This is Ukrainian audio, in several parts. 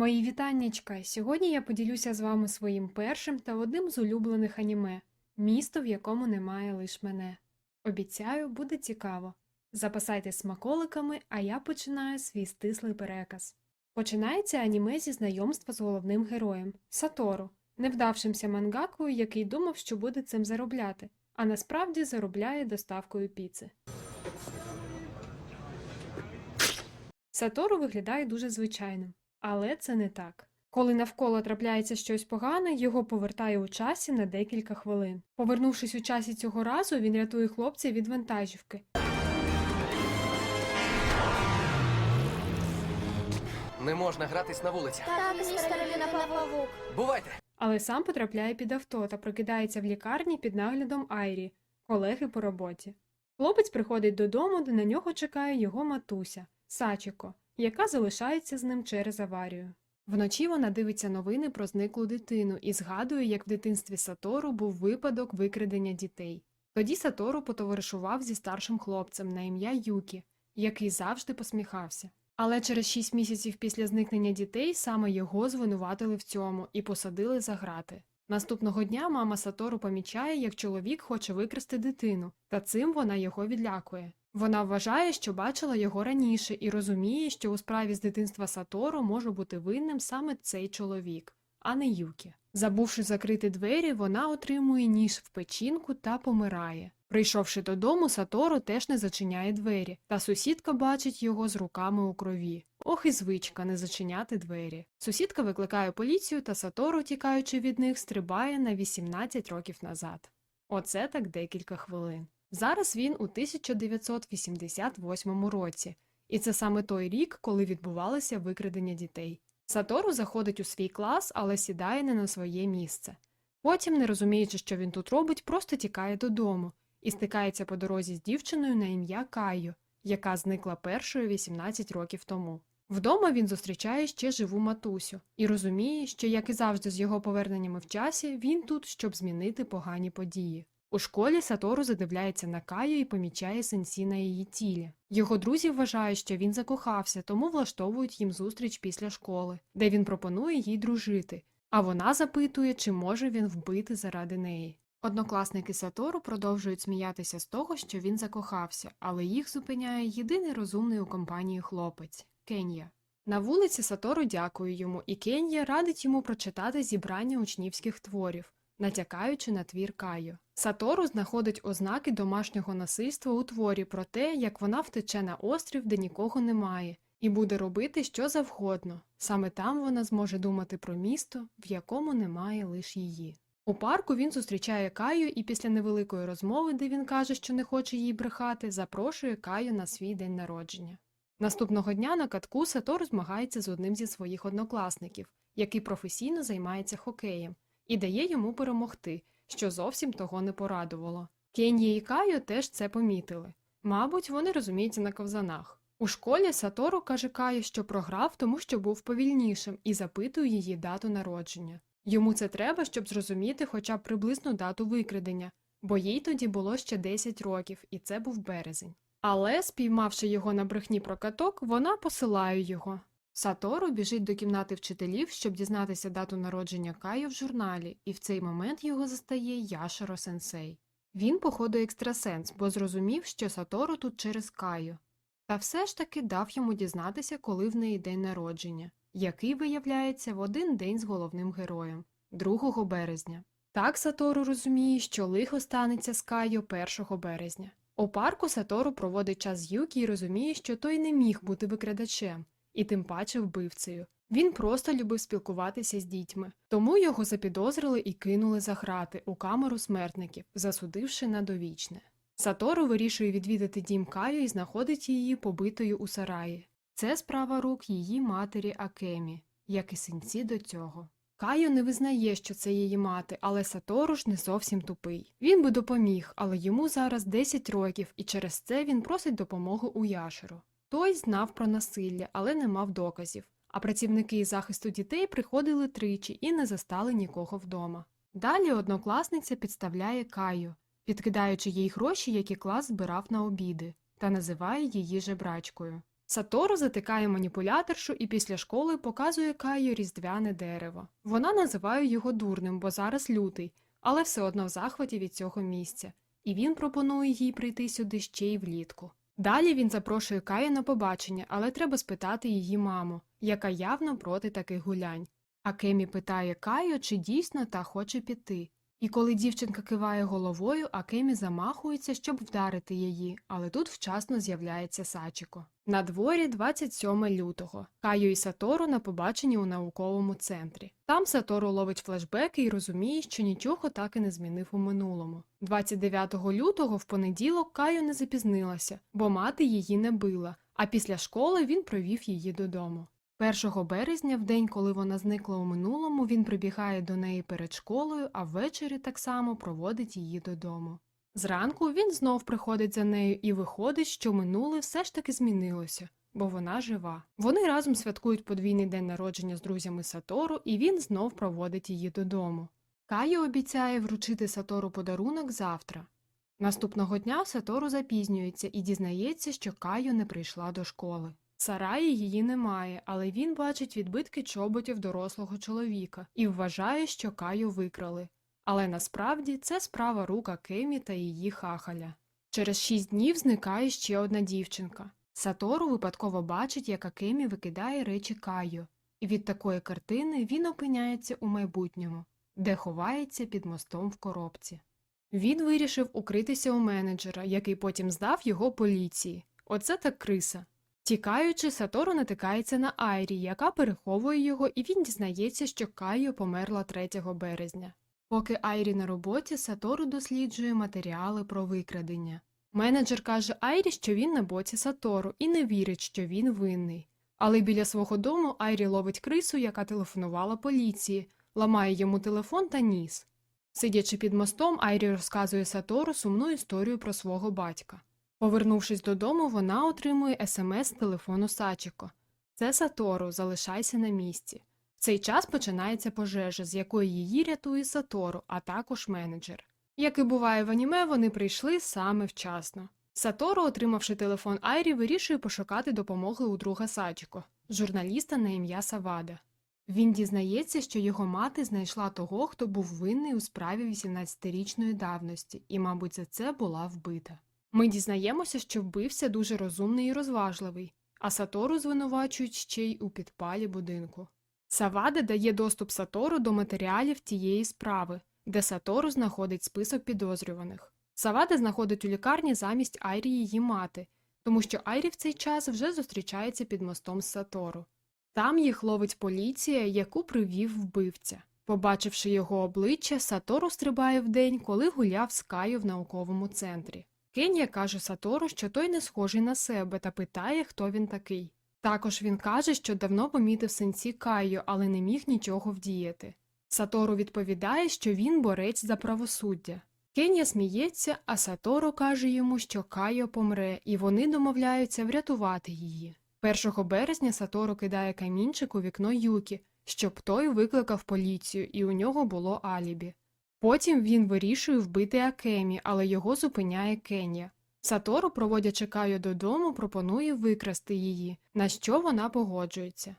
Мої вітаннячка! Сьогодні я поділюся з вами своїм першим та одним з улюблених аніме місто, в якому немає лиш мене. Обіцяю, буде цікаво. Запасайтесь смаколиками, а я починаю свій стислий переказ. Починається аніме зі знайомства з головним героєм Сатору, невдавшимся мангакою, який думав, що буде цим заробляти, а насправді заробляє доставкою піци. Сатору виглядає дуже звичайним, але це не так. Коли навколо трапляється щось погане, його повертає у часі на декілька хвилин. Повернувшись у часі цього разу, він рятує хлопця від вантажівки. Не можна гратись на вулиці. Так, містер Павук. Бувайте! Але сам потрапляє під авто та прокидається в лікарні під наглядом Айрі, колеги по роботі. Хлопець приходить додому, де на нього чекає його матуся Сачіко, яка залишається з ним через аварію. Вночі вона дивиться новини про зниклу дитину і згадує, як в дитинстві Сатору був випадок викрадення дітей. Тоді Сатору потоваришував зі старшим хлопцем на ім'я Юкі, який завжди посміхався. Але через шість місяців після зникнення дітей саме його звинуватили в цьому і посадили за грати. Наступного дня мама Сатору помічає, як чоловік хоче викрасти дитину, та цим вона його відлякує. Вона вважає, що бачила його раніше і розуміє, що у справі з дитинства Сатору може бути винним саме цей чоловік, а не Юкі. Забувши закрити двері, вона отримує ніж в печінку та помирає. Прийшовши додому, Сатору теж не зачиняє двері, та сусідка бачить його з руками у крові. Ох і звичка не зачиняти двері. Сусідка викликає поліцію, та Сатору, тікаючи від них, стрибає на 18 років назад. Оце так декілька хвилин. Зараз він у 1988 році, і це саме той рік, коли відбувалося викрадення дітей. Сатору заходить у свій клас, але сідає не на своє місце. Потім, не розуміючи, що він тут робить, просто тікає додому і стикається по дорозі з дівчиною на ім'я Кайо, яка зникла першою 18 років тому. Вдома він зустрічає ще живу матусю і розуміє, що, як і завжди з його поверненнями в часі, він тут, щоб змінити погані події. У школі Сатору задивляється на Каю і помічає сенсі на її тілі. Його друзі вважають, що він закохався, тому влаштовують їм зустріч після школи, де він пропонує їй дружити, а вона запитує, чи може він вбити заради неї. Однокласники Сатору продовжують сміятися з того, що він закохався, але їх зупиняє єдиний розумний у компанії хлопець Кенія. На вулиці Сатору дякує йому, і Кенія радить йому прочитати зібрання учнівських творів, натякаючи на твір Кайо. Сатору знаходить ознаки домашнього насильства у творі про те, як вона втече на острів, де нікого немає, і буде робити що завгодно. Саме там вона зможе думати про місто, в якому немає лише її. У парку він зустрічає Каю і після невеликої розмови, де він каже, що не хоче їй брехати, запрошує Каю на свій день народження. Наступного дня на катку Сатору змагається з одним зі своїх однокласників, який професійно займається хокеєм, і дає йому перемогти, що зовсім того не порадувало. Кенія і Кайо теж це помітили. Мабуть, вони розуміються на ковзанах. У школі Сатору каже Каю, що програв, тому що був повільнішим, і запитує її дату народження. Йому це треба, щоб зрозуміти хоча б приблизну дату викрадення, бо їй тоді було ще 10 років, і це був березень. Але, спіймавши його на брехні про каток, вона посилає його. Сатору біжить до кімнати вчителів, щоб дізнатися дату народження Каю в журналі, і в цей момент його застає Яшаро Сенсей. Він, походу, екстрасенс, бо зрозумів, що Сатору тут через Каю. Та все ж таки дав йому дізнатися, коли в неї день народження, який виявляється в один день з головним героєм 2 березня. Так Сатору розуміє, що лихо станеться з Кайо 1 березня. У парку Сатору проводить час з Юкі і розуміє, що той не міг бути викрадачем, і тим паче вбивцею. Він просто любив спілкуватися з дітьми, тому його запідозрили і кинули за грати у камеру смертників, засудивши на довічне. Сатору вирішує відвідати дім Каю і знаходить її побитою у сараї. Це справа рук її матері Акемі, як і синці до цього. Кайо не визнає, що це її мати, але Сатору ж не зовсім тупий. Він би допоміг, але йому зараз 10 років, і через це він просить допомогу у Яшеру. Той знав про насилля, але не мав доказів. А працівники захисту дітей приходили тричі і не застали нікого вдома. Далі однокласниця підставляє Каю, підкидаючи їй гроші, які клас збирав на обіди, та називає її жебрачкою. Сатору затикає маніпуляторшу і після школи показує Каю різдвяне дерево. Вона називає його дурним, бо зараз лютий, але все одно в захваті від цього місця, і він пропонує їй прийти сюди ще й влітку. Далі він запрошує Каю на побачення, але треба спитати її маму, яка явно проти таких гулянь. А Кемі питає Каю, чи дійсно та хоче піти. І коли дівчинка киває головою, Акемі замахується, щоб вдарити її, але тут вчасно з'являється Сачіко. На дворі 27 лютого. Каю і Сатору на побаченні у науковому центрі. Там Сатору ловить флешбеки і розуміє, що нічого так і не змінив у минулому. 29 лютого в понеділок Каю не запізнилася, бо мати її не била, а після школи він провів її додому. 1 березня, в день, коли вона зникла у минулому, він прибігає до неї перед школою, а ввечері так само проводить її додому. Зранку він знов приходить за нею і виходить, що минуле все ж таки змінилося, бо вона жива. Вони разом святкують подвійний день народження з друзями Сатору, і він знов проводить її додому. Кайо обіцяє вручити Сатору подарунок завтра. Наступного дня Сатору запізнюється і дізнається, що Кайо не прийшла до школи. Сараї її немає, але він бачить відбитки чоботів дорослого чоловіка і вважає, що Каю викрали. Але насправді це справа рука Кемі та її хахаля. Через шість днів зникає ще одна дівчинка. Сатору випадково бачить, як Акемі викидає речі Кайо, і від такої картини він опиняється у майбутньому, де ховається під мостом в коробці. Він вирішив укритися у менеджера, який потім здав його поліції. Оце так криса. Тікаючи, Сатору натикається на Айрі, яка переховує його, і він дізнається, що Кайо померла 3 березня. Поки Айрі на роботі, Сатору досліджує матеріали про викрадення. Менеджер каже Айрі, що він на боці Сатору і не вірить, що він винний. Але біля свого дому Айрі ловить крису, яка телефонувала поліції, ламає йому телефон та ніс. Сидячи під мостом, Айрі розказує Сатору сумну історію про свого батька. Повернувшись додому, вона отримує смс з телефону Сачіко. Це Сатору, залишайся на місці. В цей час починається пожежа, з якої її рятує Сатору, а також менеджер. Як і буває в аніме, вони прийшли саме вчасно. Сатору, отримавши телефон Айрі, вирішує пошукати допомоги у друга Сачіко, журналіста на ім'я Савада. Він дізнається, що його мати знайшла того, хто був винний у справі 18-річної давності, і, мабуть, за це була вбита. Ми дізнаємося, що вбився дуже розумний і розважливий, а Сатору звинувачують ще й у підпалі будинку. Савада дає доступ Сатору до матеріалів тієї справи, де Сатору знаходить список підозрюваних. Савада знаходить у лікарні замість Айрі її мати, тому що Айрі в цей час вже зустрічається під мостом з Сатору. Там їх ловить поліція, яку привів вбивця. Побачивши його обличчя, Сатору стрибає в день, коли гуляв з Каю в науковому центрі. Кенія каже Сатору, що той не схожий на себе та питає, хто він такий. Також він каже, що давно помітив синці Кайо, але не міг нічого вдіяти. Сатору відповідає, що він борець за правосуддя. Кенія сміється, а Сатору каже йому, що Кайо помре, і вони домовляються врятувати її. 1 березня Сатору кидає камінчик у вікно Юкі, щоб той викликав поліцію, і у нього було алібі. Потім він вирішує вбити Акемі, але його зупиняє Кенія. Сатору, проводячи Каю додому, пропонує викрасти її, на що вона погоджується.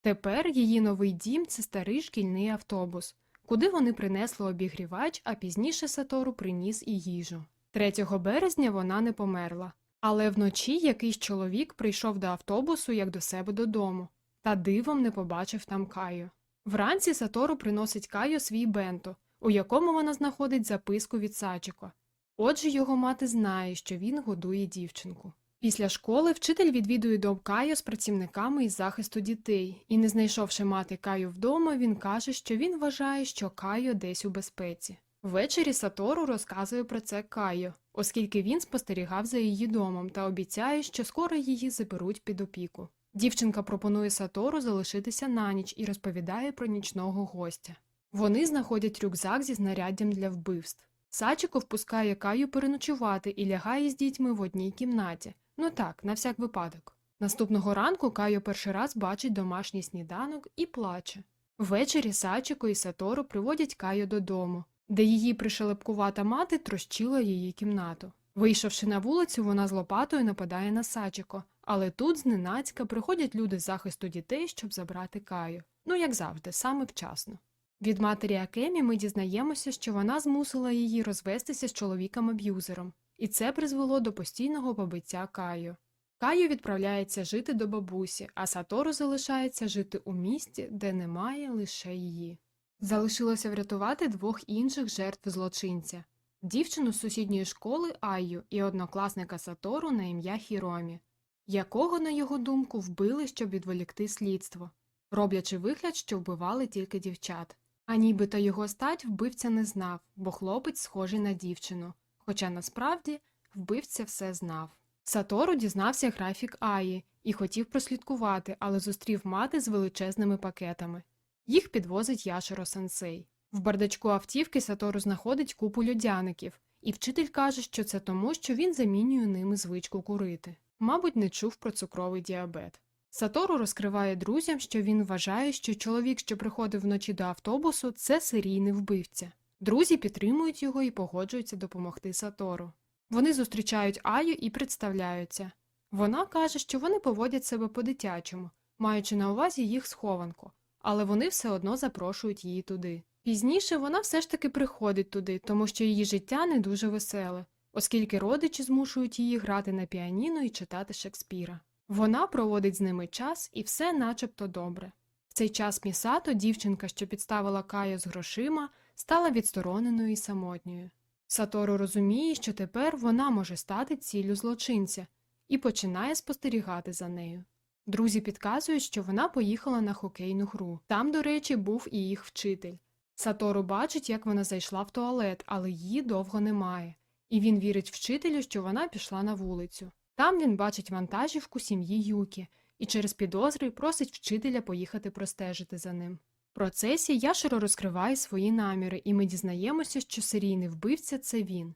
Тепер її новий дім це старий шкільний автобус, куди вони принесли обігрівач, а пізніше Сатору приніс і їжу. 3 березня вона не померла, але вночі якийсь чоловік прийшов до автобусу як до себе додому, та дивом не побачив там Каю. Вранці Сатору приносить Каю свій бенто, у якому вона знаходить записку від Сачіко. Отже, його мати знає, що він годує дівчинку. Після школи вчитель відвідує дом Кайо з працівниками із захисту дітей, і, не знайшовши мати Каю вдома, він каже, що він вважає, що Кайо десь у безпеці. Ввечері Сатору розказує про це Кайо, оскільки він спостерігав за її домом та обіцяє, що скоро її заберуть під опіку. Дівчинка пропонує Сатору залишитися на ніч і розповідає про нічного гостя. Вони знаходять рюкзак зі знаряддям для вбивств. Сачіко впускає Каю переночувати і лягає з дітьми в одній кімнаті. Ну так, на всяк випадок. Наступного ранку Кайо перший раз бачить домашній сніданок і плаче. Ввечері Сачіко і Сатору приводять Кайо додому, де її пришелепкувата мати трощила її кімнату. Вийшовши на вулицю, вона з лопатою нападає на Сачіко, Але тут зненацька приходять люди з захисту дітей, щоб забрати Каю. Ну, як завжди, саме вчасно. Від матері Акемі ми дізнаємося, що вона змусила її розвестися з чоловіком-аб'юзером, і це призвело до постійного побиття Каю. Каю відправляється жити до бабусі, а Сатору залишається жити у місті, де немає лише її. Залишилося врятувати двох інших жертв злочинця дівчину з сусідньої школи Айю і однокласника Сатору на ім'я Хіромі, якого, на його думку, вбили, щоб відволікти слідство, роблячи вигляд, що вбивали тільки дівчат. А нібито його стать вбивця не знав, бо хлопець схожий на дівчину, хоча насправді вбивця все знав. Сатору дізнався графік Аї і хотів прослідкувати, але зустрів мати з величезними пакетами. Їх підвозить Яширо сенсей. В бардачку автівки Сатору знаходить купу льодяників, і вчитель каже, що це тому, що він замінює ними звичку курити. Мабуть, не чув про цукровий діабет. Сатору розкриває друзям, що він вважає, що чоловік, що приходив вночі до автобусу, це серійний вбивця. Друзі підтримують його і погоджуються допомогти Сатору. Вони зустрічають Аю і представляються. Вона каже, що вони поводять себе по-дитячому, маючи на увазі їх схованку, але вони все одно запрошують її туди. Пізніше вона все ж таки приходить туди, тому що її життя не дуже веселе, оскільки родичі змушують її грати на піаніно і читати Шекспіра. Вона проводить з ними час і все начебто добре. В цей час Місато, дівчинка, що підставила Каю з грошима, стала відстороненою і самотньою. Сатору розуміє, що тепер вона може стати ціллю злочинця, і починає спостерігати за нею. Друзі підказують, що вона поїхала на хокейну гру. Там, до речі, був і їх вчитель. Сатору бачить, як вона зайшла в туалет, але її довго немає, і він вірить вчителю, що вона пішла на вулицю. Там він бачить вантажівку сім'ї Юкі і через підозри просить вчителя поїхати простежити за ним. В процесі Яширо розкриває свої наміри, і ми дізнаємося, що серійний вбивця це він.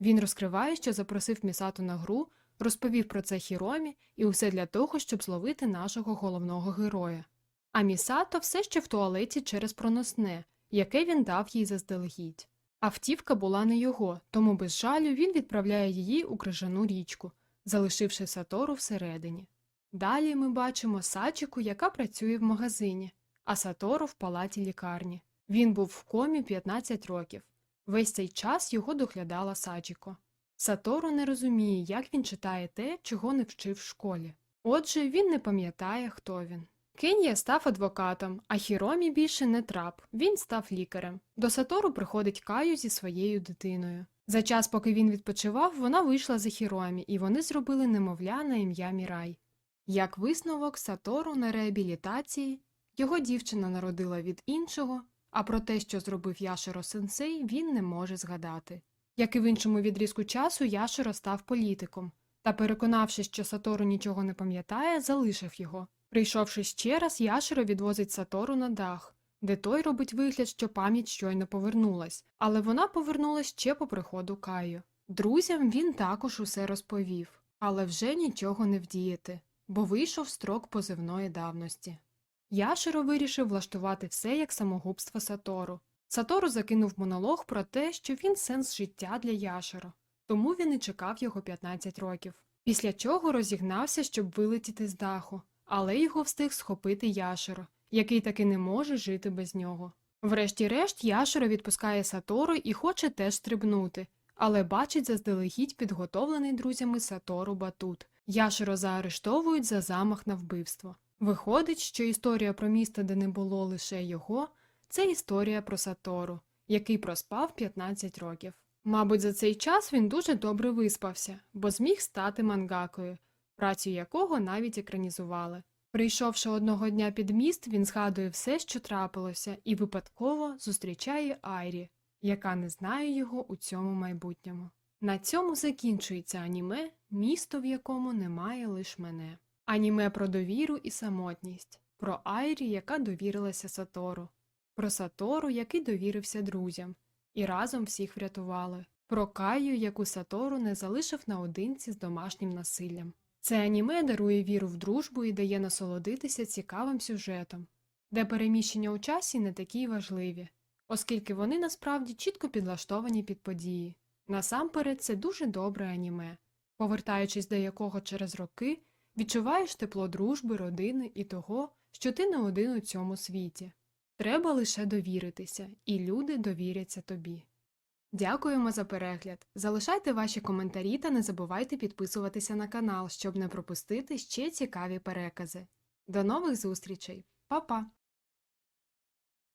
Він розкриває, що запросив Місато на гру, розповів про це Хіромі і усе для того, щоб зловити нашого головного героя. А Місато все ще в туалеті через проносне, яке він дав їй заздалегідь. Автівка була не його, тому без жалю він відправляє її у крижану річку, залишивши Сатору всередині. Далі ми бачимо Сачіку, яка працює в магазині, а Сатору в палаті лікарні. Він був в комі 15 років. Весь цей час його доглядала Сачіко. Сатору не розуміє, як він читає те, чого не вчив в школі. Отже, він не пам'ятає, хто він. Кенія став адвокатом, а Хіромі більше не трап, він став лікарем. До Сатору приходить Каю зі своєю дитиною. За час, поки він відпочивав, вона вийшла за Хіромі, і вони зробили немовля на ім'я Мірай. Як висновок Сатору на реабілітації, його дівчина народила від іншого, а про те, що зробив Яширо сенсей, він не може згадати. Як і в іншому відрізку часу, Яширо став політиком, та, переконавшись, що Сатору нічого не пам'ятає, залишив його. Прийшовши ще раз, Яширо відвозить Сатору на дах, де той робить вигляд, що пам'ять щойно повернулась, але вона повернулась ще по приходу Каю. Друзям він також усе розповів, але вже нічого не вдіяти, бо вийшов строк позивної давності. Яширо вирішив влаштувати все як самогубство Сатору. Сатору закинув монолог про те, що він сенс життя для Яширо, тому він і чекав його 15 років. Після чого розігнався, щоб вилетіти з даху, але його встиг схопити Яширо, який таки не може жити без нього. Врешті-решт Яширо відпускає Сатору і хоче теж стрибнути, але бачить заздалегідь підготовлений друзями Сатору батут. Яширо заарештовують за замах на вбивство. Виходить, що історія про місто, де не було лише його, це історія про Сатору, який проспав 15 років. Мабуть, за цей час він дуже добре виспався, бо зміг стати мангакою, працю якого навіть екранізували. Прийшовши одного дня під міст, він згадує все, що трапилося, і випадково зустрічає Айрі, яка не знає його у цьому майбутньому. На цьому закінчується аніме, місто, в якому немає лиш мене. Аніме про довіру і самотність, про Айрі, яка довірилася Сатору, про Сатору, який довірився друзям, і разом всіх врятували, про Каю, яку Сатору не залишив наодинці з домашнім насиллям. Це аніме дарує віру в дружбу і дає насолодитися цікавим сюжетом, де переміщення у часі не такі важливі, оскільки вони насправді чітко підлаштовані під події. Насамперед, це дуже добре аніме, повертаючись до якого через роки Відчуваєш тепло дружби, родини і того, що ти не один у цьому світі. Треба лише довіритися, і люди довіряться тобі. Дякуємо за перегляд. Залишайте ваші коментарі та не забувайте підписуватися на канал, щоб не пропустити ще цікаві перекази. До нових зустрічей. Па-па!